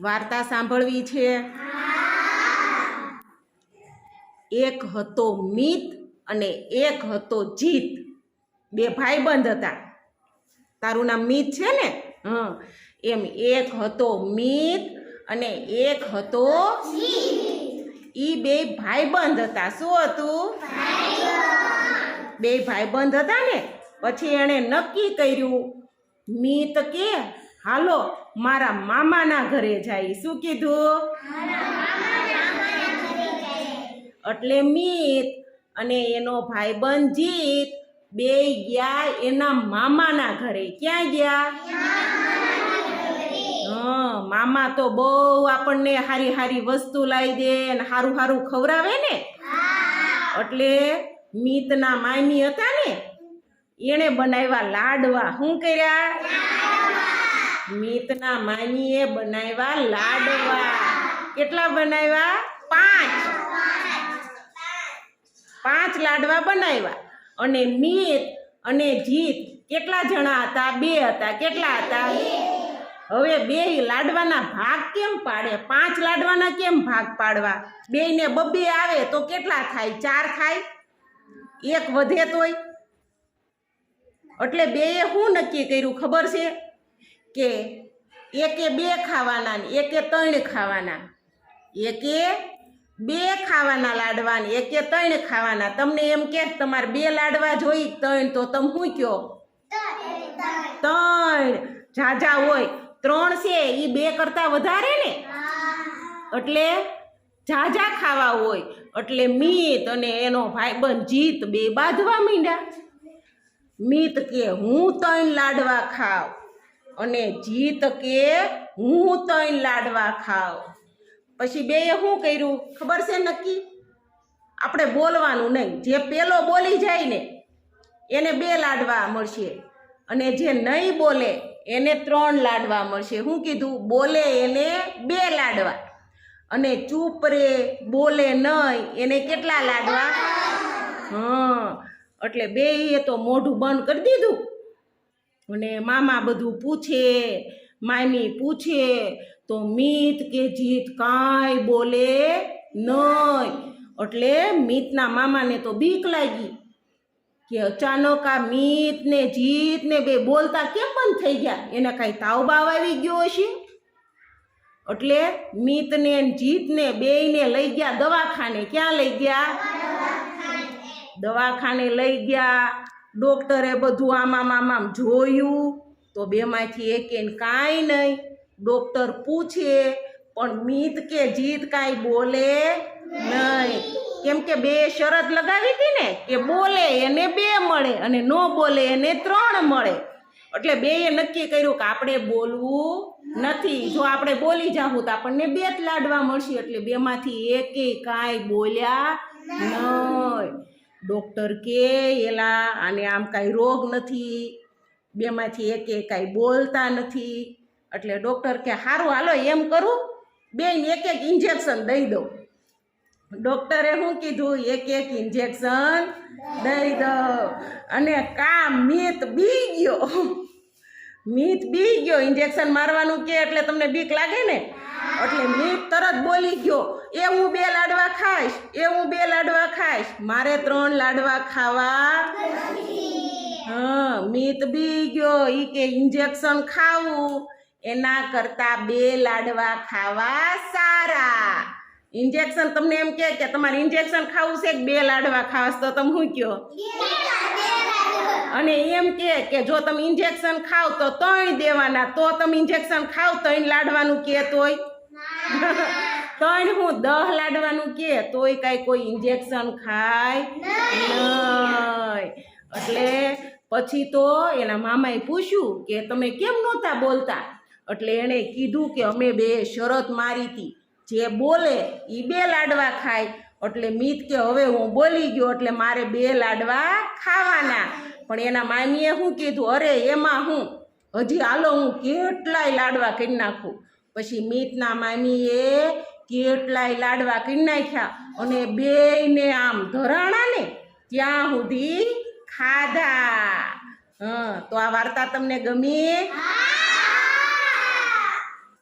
વાર્તા સાંભળવી છે. એક હતો મિત અને એક હતો જીત. બે ભાઈબંધ હતા. તારું નામ મિત છે ને? હં. એમ એક હતો મિત અને એક હતો ઈ બે ભાઈબંધ હતા. શું હતું? બે ભાઈબંધ હતા ને? પછી એણે નક્કી કર્યું, મિત કે હાલો, મારા મામાના ઘરે જાય. શું કીધું? એટલે મિત અને એનો ભાઈબંધ જીત બે ગયા એના મામાના ઘરે. ક્યાં ગયા? હં, મામા તો બહુ આપણને હારી હારી વસ્તુ લાવી દે ને હારું હારું ખવડાવે ને. એટલે મિતના મામી હતા ને, એણે બનાવ્યા લાડવા. શું કર્યા? મિતના મામીએ બનાવ્યા લાડવા. કેટલા બનાવ્યા? પાંચ. પાંચ લાડવા બનાવ્યા. અને મિત અને જીત કેટલા જણા હતા? બે હતા. કેટલા હતા? હવે બે લાડવાના ભાગ કેમ પાડે? પાંચ લાડવાના કેમ ભાગ પાડવા? બેયને બબ્બે આવે તો કેટલા થાય? ચાર થાય? એક વધે તોય? એટલે બેએ શું નક્કી કર્યું? ખબર છે? કે એકે બે ખાવાના ને એકે ત્રણ ખાવાના. એકે બે ખાવાના લાડવા ને એકે ત્રણ ખાવાના. તમને એમ કે તમારે બે લાડવા જોઈ ત્રણ, તો તમે શું કયો ત્રણ. ઝાઝા હોય. ત્રણ છે એ બે કરતા વધારે ને? એટલે ઝાઝા ખાવા હોય. એટલે મિત અને એનો ભાઈબંધ જીત બે બાંધવા માંડ્યા. મીત કે હું ત્રણ લાડવા ખાવ? અને જીત કે હું ત્રણ લાડવા ખાવ. પછી બેએ શું કર્યું? ખબર છે નક્કી? આપણે બોલવાનું નહીં. જે પેલો બોલી જાય ને, એને બે લાડવા મળશે. અને જે નહીં બોલે, એને ત્રણ લાડવા મળશે. શું કીધું, બોલે એને બે લાડવા. અને ચૂપ રે, બોલે નહીં, એને કેટલા લાડવા? હં, એટલે બે એ તો મોઢું બંધ કરી દીધું. અને મામા બધું પૂછે, મામી પૂછે, તો મીત કે જીત કાંઈ બોલે નહીં એટલે મીતના મામાને તો બીક લાગી કે અચાનક આ મિત ને જીત ને બે બોલતા કેમ બંધ થઈ ગયા? એને કાંઈ તાવ બાવ આવી ગયો હશે? એટલે મીતને જીતને બેયને લઈ ગયા દવાખાને. ક્યાં લઈ ગયા? દવાખાને લઈ ગયા. ડોક્ટરે બધું આમામ આમામ જોયું તો બેમાંથી એકેને કાંઈ નહીં. ડોક્ટર પૂછે, પણ મીત કે જીત કાંઈ બોલે નહીં? કેમ કે બે શરત લગાવી હતી ને, કે બોલે એને બે મળે અને ન બોલે એને ત્રણ મળે. એટલે બેએ નક્કી કર્યું કે આપણે બોલવું નથી. જો આપણે બોલી જાવું તો આપણને બે જ લાડવા મળશે. એટલે બેમાંથી એકે કાંઈ બોલ્યા નહીં. ડૉક્ટર કે એલા, આને આમ કાંઈ રોગ નથી, બેમાંથી એકે કાંઈ બોલતા નથી. એટલે ડૉક્ટર કે સારું હાલો, એમ કરું બેન એક એક ઇન્જેક્શન દઈ દઉં. ડૉક્ટરે શું કીધું? એક એક ઇન્જેક્શન દઈ દઉં. અને કામ મિત બી ગયો. મિત બી ગયો. ઇન્જેક્શન મારવાનું કે એટલે તમને બીક લાગે ને? એટલે મિત તરત બોલી ગયો. એ હું બે લાડવા ખાઈશ એ હું બે લાડવા ખાઈશ. મારે ત્રણ લાડવા ખાવા હા મિત બી ગયો. એ કે ઇન્જેક્શન ખાવું. એના કરતા બે લાડવા ખાવા સારા. ઇન્જેક્શન તમને એમ કે કે તમારે ઇન્જેક્શન ખાવું છે કે બે લાડવા ખાવાસ તો તમે શું કયો અને એમ કે કે જો તમે ઇન્જેક્શન ખાવ તો ત્રણ દેવાના. તો તમે ઇન્જેક્શન ખાવ તો લાડવાનું કે તોય ત્રણ હું દહ લાડવાનું કે, તોય કાંઈ કોઈ ઇન્જેક્શન ખાય નહીં. એટલે પછી તો એના મામાએ પૂછ્યું કે, તમે કેમ નહોતા બોલતા? એટલે એણે કીધું કે, અમે બે શરત મારી હતી. જે બોલે એ બે લાડવા ખાય. એટલે મીત કે, હવે હું બોલી ગયો, એટલે મારે બે લાડવા ખાવાના. પણ એના મામીએ શું કીધું? અરે, એમાં હું? હજી હાલો હું કેટલાય લાડવા કરી નાખું. પછી મીતના મામીએ કેટલાય લાડવા કરી નાખ્યા અને બેયને આમ ધરાણા ને ત્યાં સુધી ખાધા. હ, તો આ વાર્તા તમને ગમી?